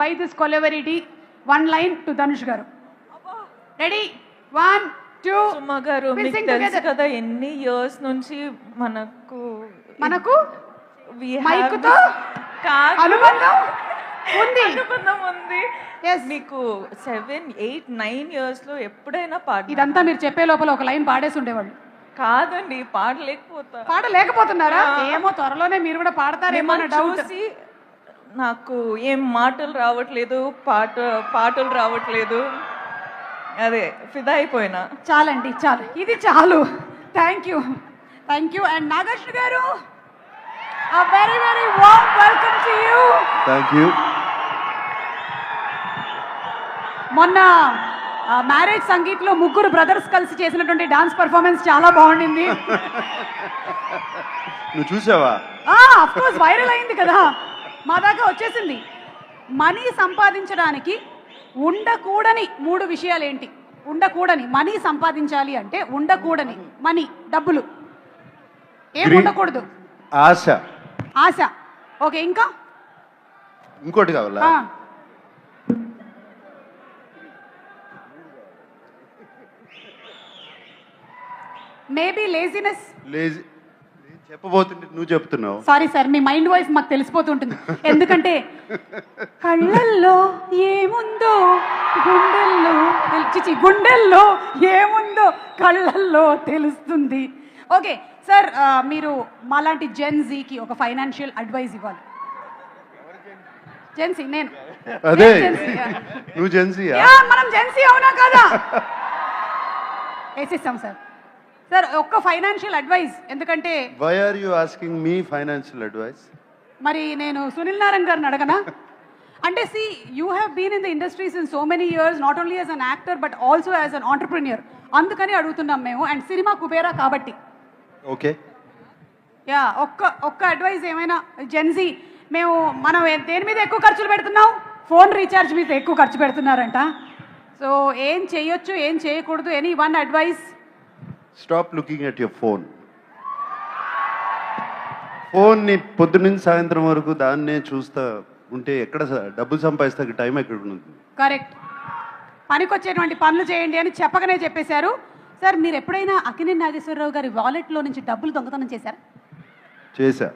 By this Kolaveri Di one line to Dhanush garu ready one two Suma గారు మీకు తెలుసు. కదా ఎన్ని ఇయర్స్ నుంచి మనకు మనకు మైకుతో అనుబంధం ఉంది. అనుబంధం ఉంది. మీకు సెవెన్ ఎయిట్ నైన్ ఇయర్స్లో ఎప్పుడైనా పాట ఇదంతా మీరు చెప్పే లోపల ఒక లైన్ పాడేసి ఉండేవాళ్ళు. కాదండి పాడలేకపోతా పాట లేకపోతున్నారా ఏమో త్వరలోనే మీరు కూడా పాడతారేమో చూసి నాకు ఏం మాటలు రావట్లేదు పాట పాటలు రావట్లేదు. అదే ఫిదా అయిపోయినా. చాలండి చాలు. ఇది చాలు. Thank you thank you and Nagesh garu very very warm welcome to you thank you మొన్న మ్యారేజ్ సంగీత్లో ముగ్గురు బ్రదర్స్ కలిసి చేసినటువంటి డాన్స్ పర్ఫార్మెన్స్ చాలా బాగుండింది. నువ్వు చూసావా? అఫ్ కోర్స్ వైరల్ అయింది కదా. మా దాకా వచ్చేసింది. మనీ సంపాదించడానికి ఉండకూడని మూడు విషయాలు ఏంటి ఉండకూడని మనీ సంపాదించాలి అంటే ఉండకూడని మనీ డబ్బులు. ఏం Green- ఉండకూడదు? ఆశ. ఆశ. ఓకే ఇంకా? ఇంకోటి కావాలా? మేబీ లేజినెస్ లేజీ చెప్పబోతుంటే నువ్వు చెప్తున్నావు. సారీ సార్ మీ మైండ్ వాయిస్ మాకు తెలిసిపోతుంటుంది. ఎందుకంటే కళ్ళల్లో ఏముందో గుండెల్లో చిచి గుండెల్లో ఏముందో కళ్ళల్లో తెలుస్తుంది. ఓకే సార్ మీరు మాలాంటి జెన్జీకి ఒక ఫైనాన్షియల్ అడ్వైస్ ఇవ్వాలి. జెన్సీ నేను. అదే. నువ్వు జెన్సీయా యా, మనం జెన్సీ అవునా కదా? వేసిస్తాం సార్ సార్ ఒక్క ఫైనాన్షియల్ అడ్వైస్ ఎందుకంటే why are you asking me financial advice మరి నేను సునీల్ నారాయణ గారిని అడగనా? అంటే see you have been in the industries in so many years not only as an actor but also as an entrepreneur అందుకని అడుగుతున్నాం మేము. అండ్ సినిమా కుబేరా కాబట్టి. ఓకే యా ఒక్క ఒక్క అడ్వైస్ ఏమైనా జెన్జీ మేము మనం దేని మీద ఎక్కువ ఖర్చులు పెడుతున్నాం? ఫోన్ రీఛార్జ్ మీద ఎక్కువ ఖర్చు పెడుతున్నారంట. సో ఏం చేయొచ్చు ఏం చేయకూడదు any one advice stop looking at your phone ఫోన్ని పొద్దున్నుంచి సాయంత్రం వరకు దాన్నే చూస్తా ఉంటే ఎక్కడ డబ్బులు సంపాదిస్తా టైం ఎక్కడ ఉంటుంది కరెక్ట్ పనికొచ్చేటువంటి పనులు చేయండి అని చెప్పకనే చెప్పేశారు. సార్ మీరు ఎప్పుడైనా అకినే నాగేశ్వరరావు గారి వాలెట్లో నుంచి డబ్బులు దొంగతనం చేశారా? చేశా.